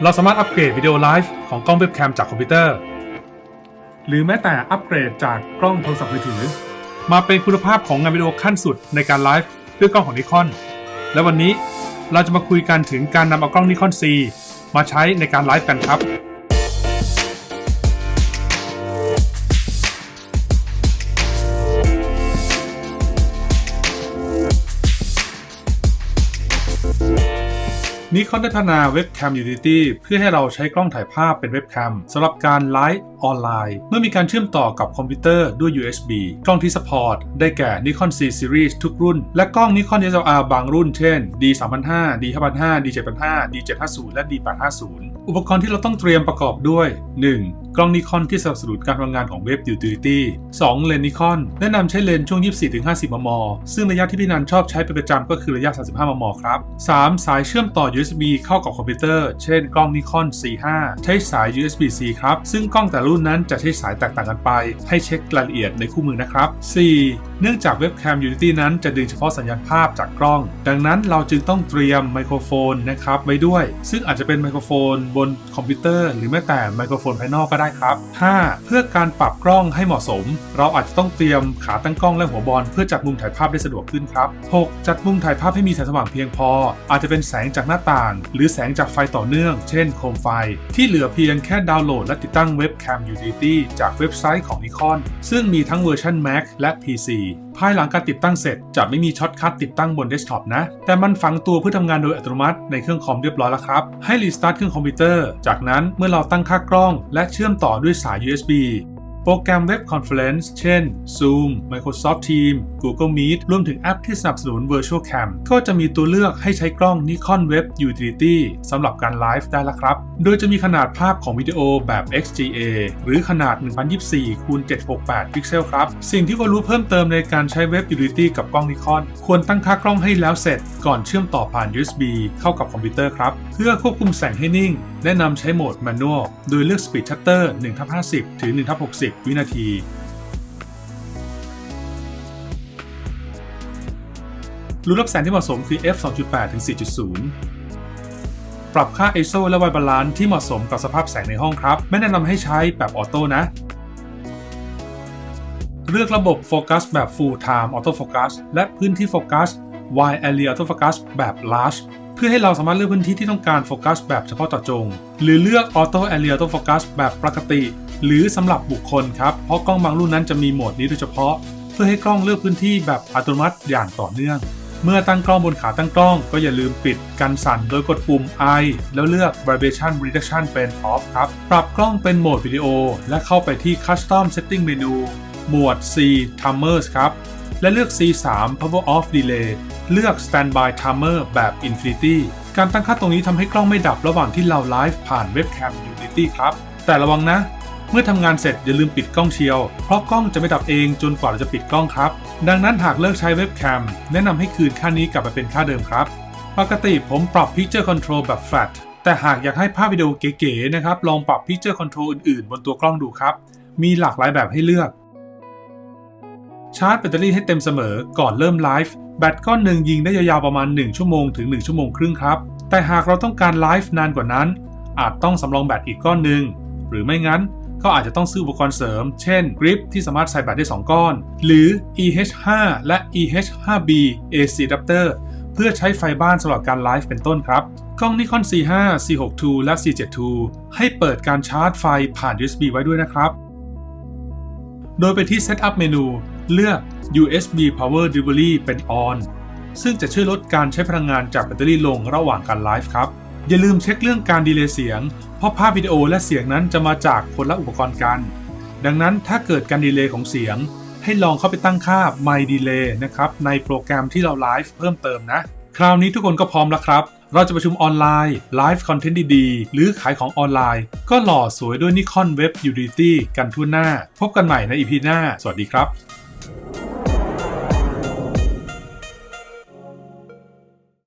เราสามารถอัปเกรดวิดีโอไลฟ์ของกล้องเว็บแคมจากคอมพิวเตอร์ หรือแม้แต่อัปเกรดจากกล้องโทรศัพท์มือถือ มาเป็นคุณภาพของงานวิดีโอขั้นสุดในการไลฟ์ด้วยกล้องของนิคอนและวันนี้เราจะมาคุยกันถึงการนำเอากล้องนิคอน C มาใช้ในการไลฟ์กันครับ นิคอนได้พัฒนาเว็บแคม Unity เพื่อให้เราใช้กล้องถ่ายภาพเป็นเว็บแคมสำหรับการไลฟ์ออนไลน์ เมื่อมีการเชื่อมต่อกับคอมพิวเตอร์ด้วย USB กล้องที่สปอร์ตได้แก่ Nikon C Series ทุกรุ่น และกล้อง Nikon DSLR บางรุ่นเช่น D3005 D5005 D750 D750 และ D850 อุปกรณ์ที่เราต้องเตรียมประกอบด้วย 1. กล้องนิคอนที่สนับสนุนการทำงานของเว็บ Utility 2. เลนส์นิคอนแนะนำใช้เลนส์ช่วง 24-50 มม ซึ่งระยะที่พี่นันชอบใช้เป็นประจำก็คือระยะ 35 มม ครับ 3. สายเชื่อมต่อ USB เข้ากับคอมพิวเตอร์ เช่นกล้องนิคอน C5 ใช้สาย USB-C ครับ ซึ่งกล้องแต่รุ่นนั้นจะใช้สายแตกต่างกันไป ให้เช็ครายละเอียดในคู่มือนะครับ 4. เนื่องจากเว็บแคม Unity นั้นจะดึงเฉพาะสัญญาณภาพจากกล้อง ดังนั้นเราจึงต้องเตรียมไมโครโฟนนะครับไว้ด้วย ซึ่งอาจจะเป็นไมโครโฟนบนคอมพิวเตอร์หรือแม้แต่ไมโครโฟนภายนอกก็ได้ครับ 5. เพื่อการปรับกล้องให้เหมาะสม เราอาจจะต้องเตรียมขาตั้งกล้องและหัวบอลเพื่อจัดมุมถ่ายภาพได้สะดวกขึ้นครับ 6. จัดมุมถ่ายภาพให้มีแสงสว่างเพียงพอ อาจจะเป็นแสงจากหน้าต่าง หรือแสงจากไฟต่อเนื่อง เช่นโคมไฟ ที่เหลือเพียงแค่ดาวน์โหลดและติดตั้งเว็บแคม Unity จากเว็บไซต์ของ Nikon ซึ่งมีทั้งเวอร์ชัน Mac และ PC ภายหลังการติดตั้งเสร็จจะไม่มีช็อตคัทติดตั้งบนเดสก์ท็อปนะ แต่มันฝังตัวเพื่อทำงานโดยอัตโนมัติในเครื่องคอมเรียบร้อยแล้วครับ ให้รีสตาร์ทเครื่องคอมพิวเตอร์ จากนั้นเมื่อเราตั้งค่ากล้อง และเชื่อมต่อด้วยสาย USB โปรแกรมเว็บคอนเฟอเรนซ์เช่น Zoom Microsoft Teams Google Meet รวมถึงแอปที่สนับสนุน Virtual Cam ก็จะมีตัวเลือกให้ใช้กล้อง Nikon Web Utility สำหรับการไลฟ์ได้แล้วครับ โดยจะมีขนาดภาพของวิดีโอแบบ XGA หรือขนาด 1024คูณ768 พิกเซลครับ สิ่งที่ควรรู้เพิ่มเติมในการใช้ Web Utility กับกล้อง Nikon ควรตั้งค่ากล้องให้แล้วเสร็จ ก่อนเชื่อมต่อผ่าน USB เข้ากับคอมพิวเตอร์ครับ เพื่อควบคุมแสงให้นิ่ง แนะนำใช้โหมด Manual โดยเลือก Speed Shutter 1/50 ถึง 1/60 วินาที รูรับแสงที่เหมาะสมคือ f 2.8 ถึง 4.0 ปรับค่า ISO และ White Balance ที่เหมาะสมกับสภาพแสงในห้องครับ ไม่แนะนำให้ใช้แบบออโต้นะ เลือกระบบโฟกัสแบบ Full Time Auto Focus และพื้นที่โฟกัส Wide Area Auto Focus แบบ Large เพื่อให้เราสามารถเลือกพื้นที่ที่ต้องการโฟกัสแบบเฉพาะเจาะจง หรือเลือก Auto Area Auto Focus แบบปกติ หรือสำหรับบุคคลครับ เพราะกล้องบางรุ่นนั้นจะมีโหมดนี้โดยเฉพาะ เพื่อให้กล้องเลือกพื้นที่แบบอัตโนมัติอย่างต่อเนื่อง เมื่อตั้งกล้องบนขาตั้งกล้อง ก็อย่าลืมปิดกันสั่นโดยกดปุ่ม I แล้วเลือก Vibration Reduction เป็น Off ครับ ปรับกล้องเป็นโหมดวิดีโอ และเข้าไปที่ Custom Setting Menu หมวด C Timers ครับ และเลือก C3 Power Off Delay เลือก Standby Timer แบบ Infinity การตั้งค่าตรงนี้ทำให้กล้องไม่ดับระหว่างที่เราไลฟ์ผ่านเว็บแคม Unity ครับ แต่ระวังนะ เมื่อทำงานเสร็จอย่าลืมปิดกล้องเชียว เพราะกล้องจะไม่ดับเองจนกว่าเราจะปิดกล้องครับ ดังนั้นหากเลิกใช้เว็บแคมแนะนำให้คืนค่านี้กลับมาเป็นค่าเดิมครับ ปกติผมปรับ Picture Control แบบ Flat แต่หากอยากให้ภาพวิดีโอเก๋ๆนะครับ ลองปรับ Picture Control อื่นๆ บนตัวกล้องดูครับ มีหลากหลายแบบให้เลือก ชาร์จแบตเตอรี่ให้เต็มเสมอก่อนเริ่มไลฟ์แบตก้อนหนึ่งยิงได้ยาวๆประมาณ 1 ชั่วโมงถึง 1 ชั่วโมงครึ่งครับ แต่หากเราต้องการไลฟ์นานกว่านั้น อาจต้องสำรองแบตอีกก้อนหนึ่งหรือไม่งั้นก็อาจจะต้องซื้ออุปกรณ์เสริม เช่นกริปที่สามารถใส่แบตได้ 2 ก้อน หรือ EH5 และ EH5B AC adapter เพื่อใช้ไฟบ้านสำหรับการไลฟ์เป็นต้นครับ กล้อง Nikon C5 C6 II และ C7 II ให้เปิดการชาร์จไฟผ่าน USB ไว้ด้วยนะครับ โดยไปที่ Setup เมนู เลือก USB Power Delivery เป็น On ซึ่งจะช่วยลดการใช้พลังงานจากแบตเตอรี่ลงระหว่างการไลฟ์ครับ อย่าลืมเช็คเรื่องการดีเลย์เสียง เพราะภาพวิดีโอและเสียงนั้นจะมาจากคนละอุปกรณ์กัน ดังนั้นถ้าเกิดการดีเลย์ของเสียง ให้ลองเข้าไปตั้งค่า My Delay นะครับในโปรแกรมที่เราไลฟ์เพิ่มเติมนะ คราวนี้ทุกคนก็พร้อมแล้วครับเราจะประชุมออนไลน์ไลฟ์คอนเทนต์ดีๆ หรือขายของออนไลน์ ก็หล่อสวยด้วย Nikon Web Utility กันทั่วหน้า พบกันใหม่ในอีพีหน้า สวัสดีครับ